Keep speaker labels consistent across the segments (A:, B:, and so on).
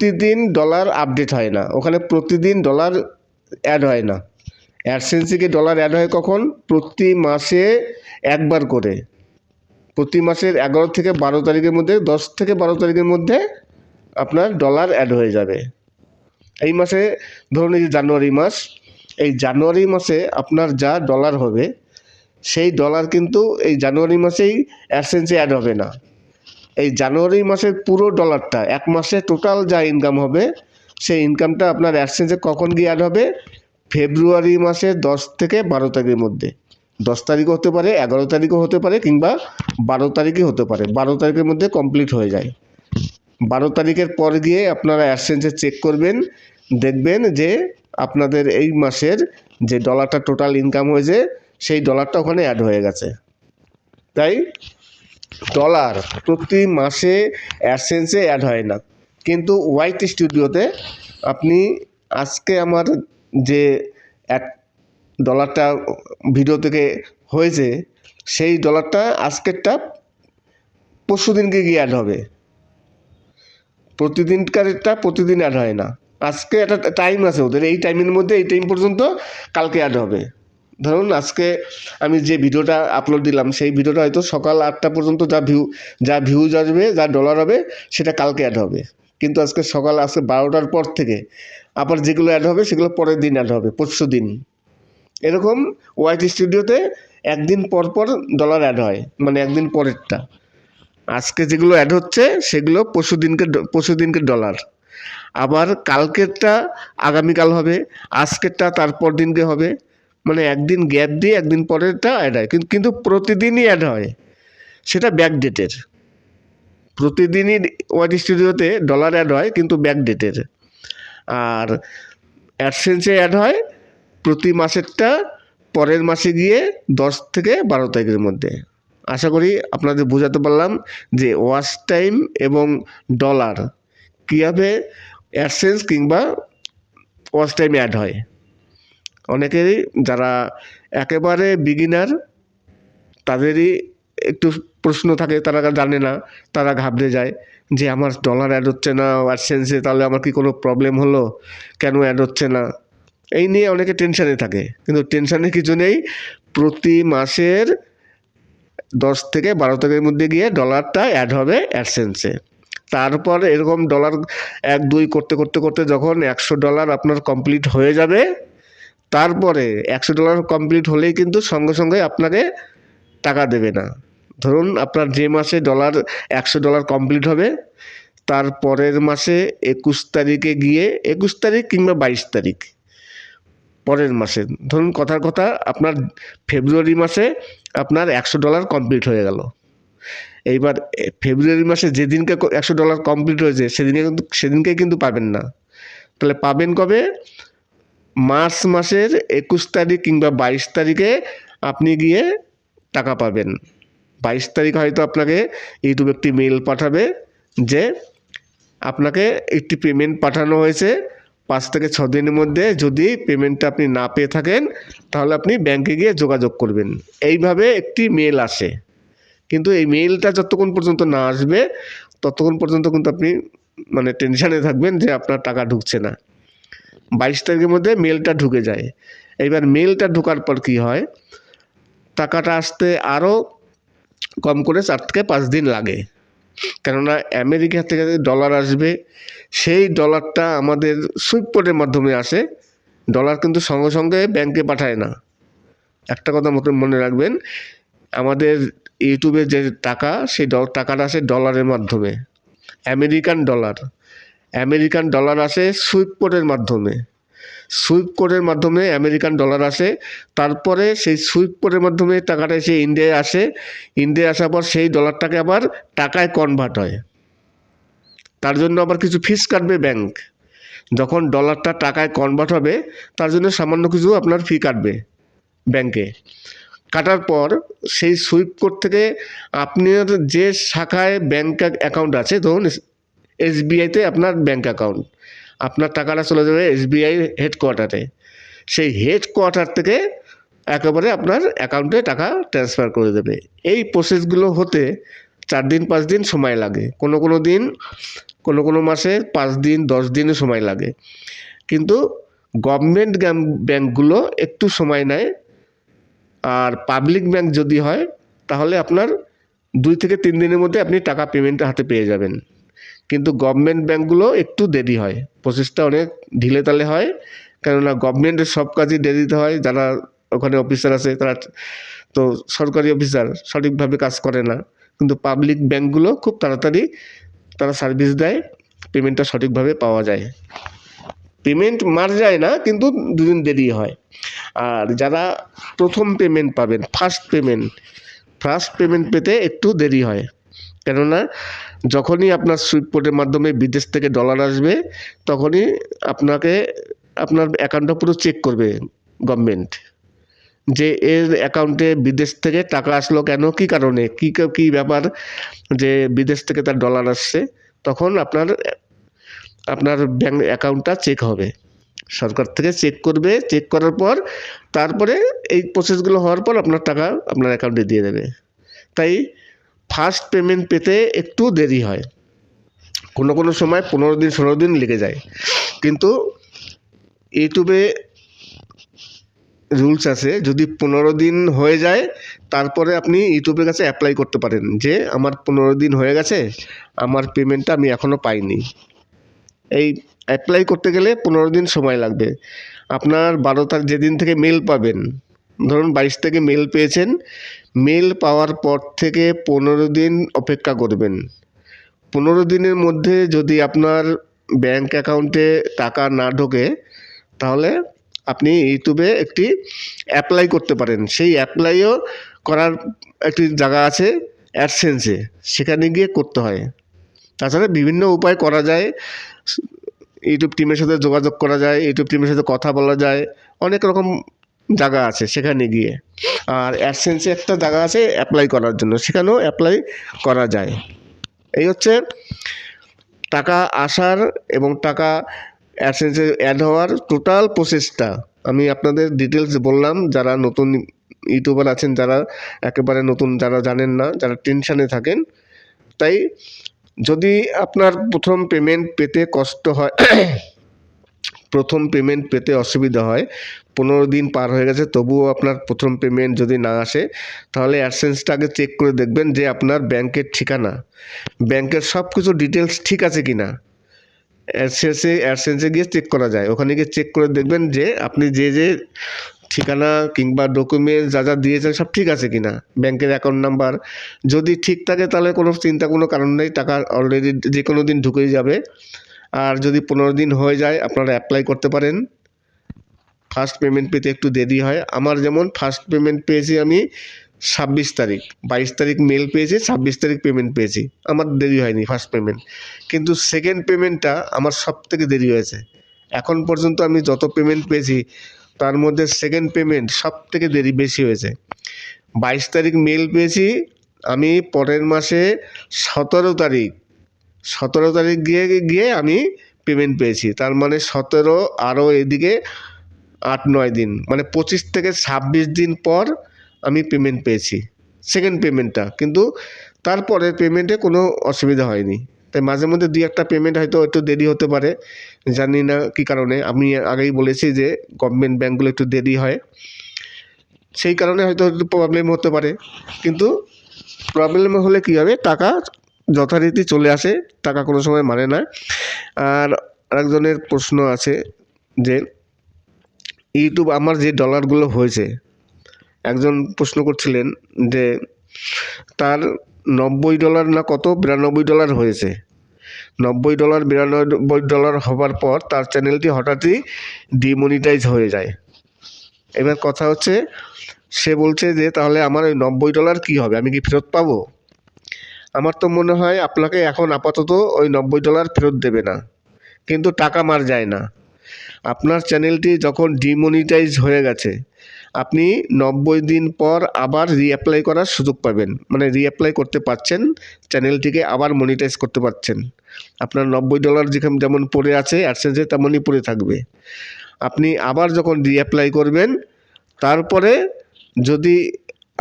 A: প্রতিদিন dollar update হয় না। ওখানে প্রতিদিন ডলার অ্যাড হয় না। অ্যাডসেন্সে ডলার অ্যাড হয় কখন? প্রতি মাসে একবার করে। প্রতি মাসের এগারো থেকে বারো তারিখের মধ্যে, দশ থেকে বারো তারিখের মধ্যে আপনার ডলার অ্যাড হয়ে যাবে। এই মাসে, ধরুন এই জানুয়ারি মাস, এই জানুয়ারি মাসে আপনার যা ডলার হবে, সেই ডলার কিন্তু এই জানুয়ারি মাসেই অ্যাডসেন্সে অ্যাড হবে না। এই জানুয়ারি মাসের পুরো ডলারটা এক মাসে টোটাল যা ইনকাম হবে, সেই ইনকামটা আপনার অ্যাডসেন্সে কখন গিয়ে অ্যাড হবে? ফেব্রুয়ারি মাসের দশ থেকে বারো তারিখের মধ্যে। দশ তারিখও হতে পারে, এগারো তারিখও হতে পারে, কিংবা বারো তারিখই হতে পারে। বারো তারিখের মধ্যে কমপ্লিট হয়ে যায়। বারো তারিখের পর গিয়ে আপনারা অ্যাডসেন্সে চেক করবেন, দেখবেন যে আপনাদের এই মাসের যে ডলারটা টোটাল ইনকাম হয়েছে, সেই ডলারটা ওখানে অ্যাড হয়ে গেছে। তাই ডলার প্রতি মাসে অ্যাডসেন্সে অ্যাড হয় না। কিন্তু হোয়াইট স্টুডিওতে আপনি আজকে আমার যে এক ডলারটা ভিডিও থেকে হয়েছে, সেই ডলারটা আজকেরটা পরশু দিনকে গিয়ে অ্যাড হবে। প্রতিদিনকারেরটা প্রতিদিন অ্যাড হয় না। আজকে একটা টাইম আছে ওদের, এই টাইমের মধ্যে এই টাইম পর্যন্ত কালকে অ্যাড হবে। ধরুন আজকে আমি যে ভিডিওটা আপলোড দিলাম, সেই ভিডিওটা হয়তো সকাল আটটা পর্যন্ত যা ভিউ যা ভিউজ আসবে, যা ডলার হবে, সেটা কালকে অ্যাড হবে। কিন্তু আজকে সকাল, আজকে বারোটার পর থেকে আবার যেগুলো অ্যাড হবে, সেগুলো পরের দিন অ্যাড হবে, পরশু দিন। এরকম ওয়াইটি স্টুডিওতে একদিন পর পর ডলার অ্যাড হয় মানে একদিন পরেরটা। আজকে যেগুলো অ্যাড হচ্ছে, সেগুলো পরশু দিনকে পরশু দিনকে ডলার আবার কালকেরটা আগামীকাল হবে, আজকেরটা তারপর দিনকে হবে। মানে একদিন গ্যাপ দিয়ে একদিন পরেরটা অ্যাড হয়। কিন্তু কিন্তু প্রতিদিনই অ্যাড হয়। সেটা ব্যাক ডেটের প্রতিদিনই ওয়াইটি স্টুডিওতে ডলার অ্যাড হয়, কিন্তু ব্যাক ডেটের আর অ্যাডসেন্সে অ্যাড হয় প্রতি মাসেরটা, পরের মাসে গিয়ে দশ থেকে বারো তারিখের মধ্যে। আশা করি আপনাদের বোঝাতে পারলাম যে ওয়াচ টাইম এবং ডলার কীভাবে অ্যাডসেন্স কিংবা ওয়াচ টাইম অ্যাড হয়। অনেকেরই যারা একেবারে বিগিনার তাদেরই একটু প্রশ্ন থাকে, তারা জানে না, তারা ঘাবড়ে যায় যে আমার ডলার অ্যাড হচ্ছে না অ্যাডসেন্সে তাহলে আমার কি কোনো প্রবলেম হলো? কেন অ্যাড হচ্ছে না? এই নিয়ে অনেকে টেনশানে থাকে। কিন্তু টেনশানের কিছু নেই, প্রতি মাসের দশ থেকে বারো তারিখের মধ্যে গিয়ে ডলারটা অ্যাড হবে অ্যাডসেন্সে তারপর এরকম ডলার এক দুই করতে করতে করতে যখন একশো ডলার আপনার কমপ্লিট হয়ে যাবে তারপরে একশো ডলার কমপ্লিট হলেই কিন্তু সঙ্গে সঙ্গে আপনাকে টাকা দেবে না। ধরুন আপনার যে মাসে ডলার একশো ডলার কমপ্লিট হবে, তার পরের মাসে একুশ তারিখে গিয়ে, একুশ তারিখ কিংবা বাইশ তারিখ পরের মাসে, ধরুন কথার কথা আপনার ফেব্রুয়ারি মাসে আপনার একশো ডলার কমপ্লিট হয়ে গেল। এইবার ফেব্রুয়ারি মাসে যেদিনকে একশো ডলার কমপ্লিট হয়েছে, সেদিনকে কিন্তু সেদিনকে কিন্তু পাবেন না। তাহলে পাবেন কবে? মার্চ মাসের একুশ তারিখ কিংবা বাইশ তারিখে আপনি গিয়ে টাকা পাবেন। বাইশ তারিখ হয়তো আপনাকে ইউটিউব একটি মেল পাঠাবে যে আপনাকে একটি পেমেন্ট পাঠানো হয়েছে পাঁচ থেকে ছ দিনের মধ্যে। যদি পেমেন্টটা আপনি না পেয়ে থাকেন, তাহলে আপনি ব্যাংকে গিয়ে যোগাযোগ করবেন। এইভাবে একটি মেল আসে। কিন্তু এই মেলটা যতক্ষণ পর্যন্ত না আসবে, ততক্ষণ পর্যন্ত কিন্তু আপনি মানে টেনশানে থাকবেন যে আপনার টাকা ঢুকছে না। বাইশ তারিখের মধ্যে মেলটা ঢুকে যায়। এইবার মেলটা ঢোকার পর কি হয়? টাকাটা আসতে আরও কম করে চার থেকে পাঁচ দিন লাগে। কেননা আমেরিকা থেকে ডলার আসবে, সেই ডলারটা আমাদের সুইপপোর্টের মাধ্যমে আসে। ডলার কিন্তু সঙ্গে সঙ্গে ব্যাংকে পাঠায় না। একটা কথা মতো মনে রাখবেন, আমাদের ইউটিউবে যে টাকা, সেই টাকাটা আসে ডলারের মাধ্যমে। American dollar. আমেরিকান ডলার আসে সুইপ কোডের মাধ্যমে। সুইপ কোডের মাধ্যমে আমেরিকান ডলার আসে, তারপরে সেই সুইপ কোডের মাধ্যমে টাকাটা এসে ইন্ডিয়ায় আসে। ইন্ডিয়ায় আসার পর সেই ডলারটাকে আবার টাকায় কনভার্ট হয়। তার জন্য আবার কিছু ফিস কাটবে ব্যাংক যখন ডলারটা টাকায় কনভার্ট হবে, তার জন্য সামান্য কিছু আপনার ফি কাটবে ব্যাংকে কাটার পর সেই সুইপ কোড থেকে আপনার যে শাখায় ব্যাংক অ্যাকাউন্ট আছে, ধরুন এসবিআইতে আপনার ব্যাঙ্ক অ্যাকাউন্ট আপনার টাকাটা চলে যাবে এসবিআই হেডকোয়ার্টারে সেই হেডকোয়ার্টার থেকে একেবারে আপনার অ্যাকাউন্টে টাকা ট্রান্সফার করে দেবে। এই প্রসেসগুলো হতে চার দিন, পাঁচ দিন সময় লাগে। কোনো কোনো দিন, কোনো কোনো মাসে পাঁচ দিন, দশ দিনও সময় লাগে। কিন্তু গভর্নমেন্ট ব্যাঙ্কগুলো একটু সময় নেয়। আর পাবলিক ব্যাংক যদি হয়, তাহলে আপনার দুই থেকে তিন দিনের মধ্যে আপনি টাকা পেমেন্ট হাতে পেয়ে যাবেন। কিন্তু গভর্নমেন্ট ব্যাঙ্কগুলো একটু দেরি হয়। প্রসেসটা অনেক ঢিলে তালে হয়, কেননা গভর্নমেন্টের সব কাজই দেরিতে হয়, যারা ওখানে অফিসার আছে তারা তো সরকারি অফিসার সঠিকভাবে কাজ করে না। কিন্তু পাবলিক ব্যাঙ্কগুলো খুব তাড়াতাড়ি তারা সার্ভিস দেয় পেমেন্টটা সঠিকভাবে পাওয়া যায়। পেমেন্ট মার যায় না, কিন্তু দুদিন দেরি হয়। আর যারা প্রথম পেমেন্ট পাবেন ফার্স্ট পেমেন্ট ফার্স্ট পেমেন্ট পেতে একটু দেরি হয়। কেননা যখনই আপনার সুইপোর্টের মাধ্যমে বিদেশ থেকে ডলার আসবে, তখনই আপনাকে আপনার অ্যাকাউন্টটা পুরো চেক করবে গভর্নমেন্ট যে এর অ্যাকাউন্টে বিদেশ থেকে টাকা আসলো কেন, কী কারণে, কী কী ব্যাপার যে বিদেশ থেকে তার ডলার আসছে, তখন আপনার আপনার ব্যাঙ্ক অ্যাকাউন্টটা চেক হবে। সরকার থেকে চেক করবে চেক করার পর তারপরে এই প্রসেসগুলো হওয়ার পর আপনার টাকা আপনার অ্যাকাউন্টে দিয়ে দেবে। তাই ফার্স্ট পেমেন্ট পেতে একটু দেরি হয়। কোনো কোনো সময় পনেরো দিন, ষোলো দিন লেগে যায়। কিন্তু ইউটিউবে রুলস আছে, যদি পনেরো দিন হয়ে যায়, তারপরে আপনি ইউটিউবের কাছে অ্যাপ্লাই করতে পারেন যে, আমার পনেরো দিন হয়ে গেছে, আমার পেমেন্টটা আমি এখনও পাইনি। এই অ্যাপ্লাই করতে গেলে পনেরো দিন সময় লাগবে। আপনার বারো তারিখ, যেদিন থেকে মেল পাবেন ধরুন বাইশ থেকে মেল পেয়েছেন মেল পাওয়ার পর থেকে পনেরো দিন অপেক্ষা করবেন। পনেরো দিনের মধ্যে যদি আপনার ব্যাংক অ্যাকাউন্টে টাকা না ঢোকে, তাহলে আপনি ইউটিউবে একটি অ্যাপ্লাই করতে পারেন। সেই অ্যাপ্লাইও করার একটি জায়গা আছে অ্যাডসেন্সে সেখানে গিয়ে করতে হয়। তাছাড়া বিভিন্ন উপায় করা যায়। ইউটিউব টিমের সাথে যোগাযোগ করা যায়, ইউটিউব টিমের সাথে কথা বলা যায়, অনেক রকম জায়গা আছে সেখানে গিয়ে। আর অ্যাডসেন্সে একটা জায়গা আছে অ্যাপ্লাই করার জন্য, সেখানেও অ্যাপ্লাই করা যায়। এই হচ্ছে টাকা আসার এবং টাকা অ্যাডসেন্সে অ্যাড হওয়ার টোটাল প্রসেসটা আমি আপনাদের ডিটেলস বললাম, যারা নতুন ইউটিউবার আছেন, যারা একেবারে নতুন, যারা জানেন না, যারা টেনশানে থাকেন, তাই যদি আপনার প্রথম পেমেন্ট পেতে কষ্ট হয় প্রথম পেমেন্ট পেতে অসুবিধা হয়। পনেরো দিন পার হয়ে গেছে, তবুও আপনার প্রথম পেমেন্ট যদি না আসে, তাহলে অ্যাডসেন্সটা আগে চেক করে দেখবেন যে আপনার ব্যাংকের ঠিকানা। ব্যাংকের সব কিছু ডিটেলস ঠিক আছে কি না অ্যাডসেন্সে অ্যাডসেন্সে গিয়ে চেক করা যায়। ওখানে গিয়ে চেক করে দেখবেন যে আপনি যে যে ঠিকানা কিংবা ডকুমেন্টস যা যা দিয়েছেন সব ঠিক আছে কি না ব্যাংকের অ্যাকাউন্ট নাম্বার যদি ঠিক থাকে, তাহলে কোনো চিন্তা, কোনো কারণ নেই। টাকা অলরেডি যে কোনো দিন ঢুকেই যাবে। আর যদি পনেরো দিন হয়ে যায়, আপনারা অ্যাপ্লাই করতে পারেন। ফার্স্ট পেমেন্ট পেতে একটু দেরি হয়। আমার যেমন ফার্স্ট পেমেন্ট পেয়েছি আমি ছাব্বিশ তারিখ। বাইশ তারিখ মেল পেয়েছি, ছাব্বিশ তারিখ পেমেন্ট পেয়েছি। আমার দেরি হয়নি ফার্স্ট পেমেন্ট কিন্তু সেকেন্ড পেমেন্টটা আমার সব থেকে দেরি হয়েছে। এখন পর্যন্ত আমি যত পেমেন্ট পেয়েছি, তার মধ্যে সেকেন্ড পেমেন্ট সব থেকে দেরি বেশি হয়েছে। বাইশ তারিখ মেল পেয়েছি, আমি পরের মাসে সতেরো তারিখ সতেরো তারিখ গিয়ে গিয়ে আমি পেমেন্ট পেয়েছি। তার মানে সতেরো আরও এদিকে আট, নয় দিন মানে পঁচিশ থেকে ছাব্বিশ দিন পর আমি পেমেন্ট পেয়েছি সেকেন্ড পেমেন্টটা কিন্তু তারপরে পেমেন্টে কোনো অসুবিধা হয়নি। তাই মাঝে মধ্যে দুই একটা পেমেন্ট হয়তো একটু দেরি হতে পারে, জানি না কী কারণে। আমি আগেই বলেছি যে গভর্নমেন্ট ব্যাঙ্কগুলো একটু দেরি হয়। সেই কারণে হয়তো একটু প্রবলেম হতে পারে। কিন্তু প্রবলেম হলে কী হবে? টাকা যথারীতি চলে আসে, টাকা কোনো সময় মানে না। আর আরেকজনের প্রশ্ন আছে যে, ইউটিউব আমার যে ডলারগুলো হয়েছে, একজন প্রশ্ন করছিলেন যে, তার নব্বই ডলার না কত? বিরানব্বই ডলার হয়েছে। নব্বই ডলার বিরানব্বই ডলার হবার পর তার চ্যানেলটি হঠাৎই ডিমনিটাইজ হয়ে যায়। এবার কথা হচ্ছে, সে বলছে যে, তাহলে আমার ওই নব্বই ডলার কী হবে? আমি কি ফেরত পাবো? আমার তো মনে হয় আপনাকে এখন আপাতত ওই নব্বই ডলার ফেরত দেবে না। কিন্তু টাকা মার যায় না। আপনার চ্যানেলটি যখন ডিমনিটাইজ হয়ে গেছে, আপনি নব্বই দিন পর আবার রিঅ্যাপ্লাই করার সুযোগ পাবেন। মানে রিঅ্যাপ্লাই করতে পারছেন চ্যানেলটিকে আবার মনিটাইজ করতে পারছেন। আপনার নব্বই ডলার যেখানে যেমন পড়ে আছে অ্যাডসেন্সে তেমনই পড়ে থাকবে। আপনি আবার যখন রিঅ্যাপ্লাই করবেন, তারপরে যদি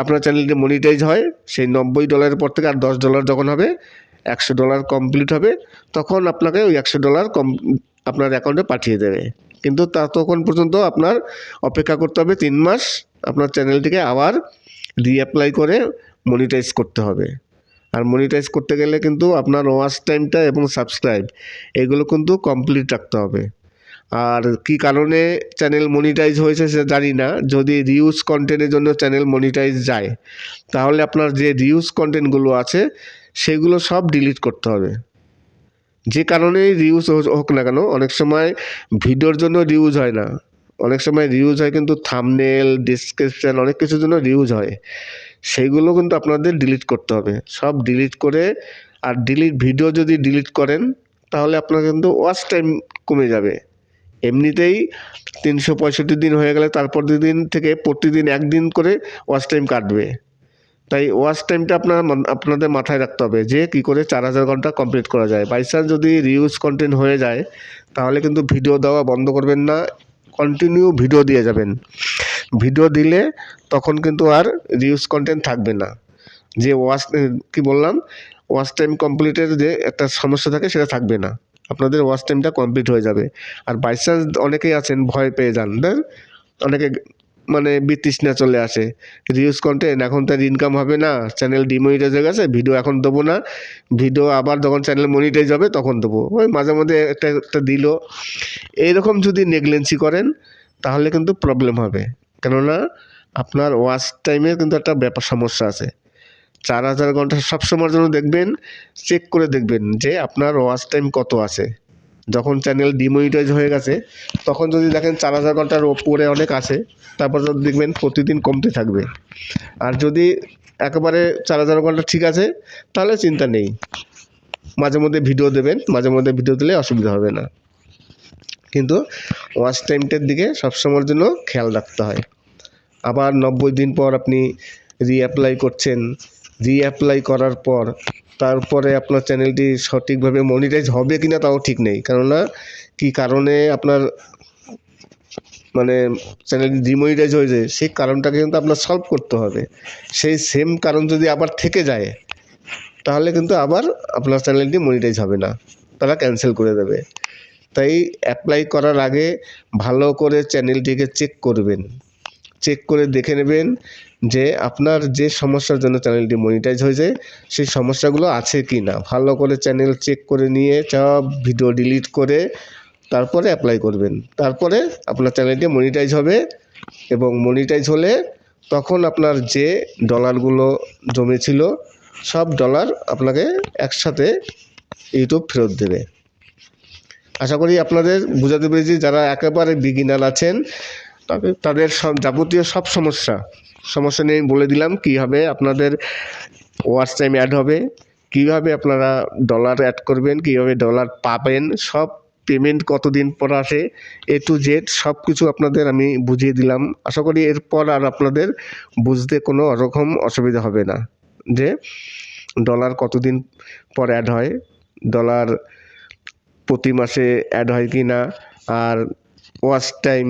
A: আপনার চ্যানেলটি মনিটাইজ হয়, সেই নব্বই ডলারের পর থেকে আর দশ ডলার যখন হবে, একশো ডলার কমপ্লিট হবে, তখন আপনাকে ওই একশো ডলার কম, আপনার অ্যাকাউন্টে পাঠিয়ে দেবে। কিন্তু ততক্ষণ পর্যন্ত আপনার অপেক্ষা করতে হবে তিন মাস, আপনার চ্যানেলটিকে আবার রিঅ্যাপ্লাই করে মনিটাইজ করতে হবে। আর মনিটাইজ করতে গেলে কিন্তু আপনার ওয়াচ টাইমটা এবং সাবস্ক্রাইব এগুলো কিন্তু কমপ্লিট রাখতে হবে। আর কি কারণে চ্যানেল মনিটাইজ হয়েছে সেটা জানি না। যদি রিউজ কন্টেন্টের জন্য চ্যানেল মনিটাইজ যায়, তাহলে আপনার যে রিউজ কন্টেন্টগুলো আছে, সেগুলো সব ডিলিট করতে হবে। যে কারণেই রিউজ হোক না কেন, অনেক সময় ভিডিওর জন্য রিউজ হয় না। অনেক সময় রিউজ হয় কিন্তু থামনেল ডিসক্রিপশান অনেক কিছুর জন্য রিউজ হয়। সেইগুলো কিন্তু আপনাদের ডিলিট করতে হবে। সব ডিলিট করে আর ডিলিট ভিডিও যদি ডিলিট করেন, তাহলে আপনার কিন্তু ওয়াচ টাইম কমে যাবে। এমনিতেই তিনশো পঁয়ষট্টি দিন হয়ে গেলে তারপর দিন থেকে প্রতিদিন একদিন করে ওয়াচ টাইম কাটবে। তাই ওয়াচ টাইমটা আপনার আপনাদের মাথায় রাখতে হবে যে কী করে চার হাজার ঘণ্টা কমপ্লিট করা যায়। বাই চান্স যদি রিউজ কন্টেন্ট হয়ে যায়, তাহলে কিন্তু ভিডিও দেওয়া বন্ধ করবেন না কন্টিনিউ ভিডিও দিয়ে যাবেন। ভিডিও দিলে তখন কিন্তু আর রিউজ কন্টেন্ট থাকবে না। যে ওয়াচ কি বললাম? ওয়াচ টাইম কমপ্লিটের যে একটা সমস্যা থাকে সেটা থাকবে না। আপনাদের ওয়াচ টাইমটা কমপ্লিট হয়ে যাবে। আর বাই চান্স অনেকেই আছেন, ভয় পেয়ে যান অনেকে মানে বিতৃষ্ণা চলে আসে। রিউজ কন্টেন্ট এখন তার ইনকাম হবে না চ্যানেল ডিমনিটাইজ হয়ে গেছে ভিডিও এখন দেবো না। ভিডিও আবার যখন চ্যানেল মনিটাইজ হবে, তখন দেবো। ওই মাঝে মধ্যে একটা একটা দিল এইরকম যদি নেগলেন্সি করেন, তাহলে কিন্তু প্রবলেম হবে। কেননা, আপনার ওয়াচ টাইমের কিন্তু একটা ব্যাপার সমস্যা আছে। চার হাজার ঘণ্টা সবসময়ের জন্য দেখবেন চেক করে দেখবেন যে আপনার ওয়াচ টাইম কত আছে। যখন চ্যানেল ডিমনিটাইজ হয়ে গেছে, তখন যদি দেখেন চার হাজার ঘণ্টার ওপরে অনেক আছে, তারপর যদি দেখবেন প্রতিদিন কমতে থাকবে। আর যদি একেবারে চার হাজার ঘণ্টা ঠিক আছে, তাহলে চিন্তা নেই। মাঝে মধ্যে ভিডিও দেবেন, মাঝে মধ্যে ভিডিও দিলে অসুবিধা হবে না। কিন্তু ওয়াচ টাইমটার দিকে সবসময়ের জন্য খেয়াল রাখতে হয়। আবার নব্বই দিন পর আপনি রিঅ্যাপ্লাই করছেন রিঅ্যাপ্লাই করার পর, তারপরে আপনার চ্যানেলটি সঠিকভাবে মনিটাইজ হবে কি না তাও ঠিক নেই। কেননা, কী কারণে আপনার মানে চ্যানেল ডিমনিটাইজ হয়ে যায়, সেই কারণটাকে কিন্তু আপনার সলভ করতে হবে। সেই সেম কারণ যদি আবার থেকে যায়, তাহলে কিন্তু আবার আপনার চ্যানেলটি মনিটাইজ হবে না। তারা ক্যান্সেল করে দেবে। তাই অ্যাপ্লাই করার আগে ভালো করে চ্যানেলটিকে চেক করবেন। চেক করে দেখে নেবেন যে আপনার যে সমস্যার জন্য চ্যানেলটি মনিটাইজ হয়েছে, সেই সমস্যাগুলো আছে কি না ভালো করে চ্যানেল চেক করে নিয়ে, সব ভিডিও ডিলিট করে তারপরে অ্যাপ্লাই করবেন। তারপরে আপনার চ্যানেলটি মনিটাইজ হবে এবং মনিটাইজ হলে তখন আপনার যে ডলারগুলো জমেছিল, সব ডলার আপনাকে একসাথে ইউটিউব ফেরত দেবে। আশা করি আপনাদের বুঝাতে পেরেছি, যারা একেবারে বিগিনার আছেন তাদের তাদের সব যাবতীয় সব সমস্যা সমস্যা নিয়ে বলে দিলাম কীভাবে আপনাদের ওয়াচ টাইম অ্যাড হবে, কীভাবে আপনারা ডলার অ্যাড করবেন, কীভাবে ডলার পাবেন, সব পেমেন্ট কতদিন পর আসে এ টু জেড সব কিছু আপনাদের আমি বুঝিয়ে দিলাম। আশা করি এরপর আর আপনাদের বুঝতে কোনো রকম অসুবিধা হবে না যে ডলার কতদিন পর অ্যাড হয় ডলার প্রতি মাসে অ্যাড হয় কি না আর ওয়াচ টাইম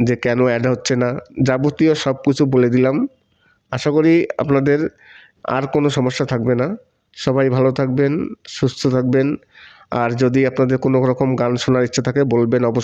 A: যে কেন অ্যাড হচ্ছে না, যাবতীয় সব কিছু বলে দিলাম। আশা করি আপনাদের আর কোনো সমস্যা থাকবে না। সবাই ভালো থাকবেন, সুস্থ থাকবেন। আর যদি আপনাদের কোনো রকম গান শোনার ইচ্ছা থাকে, বলবেন অবশ্যই।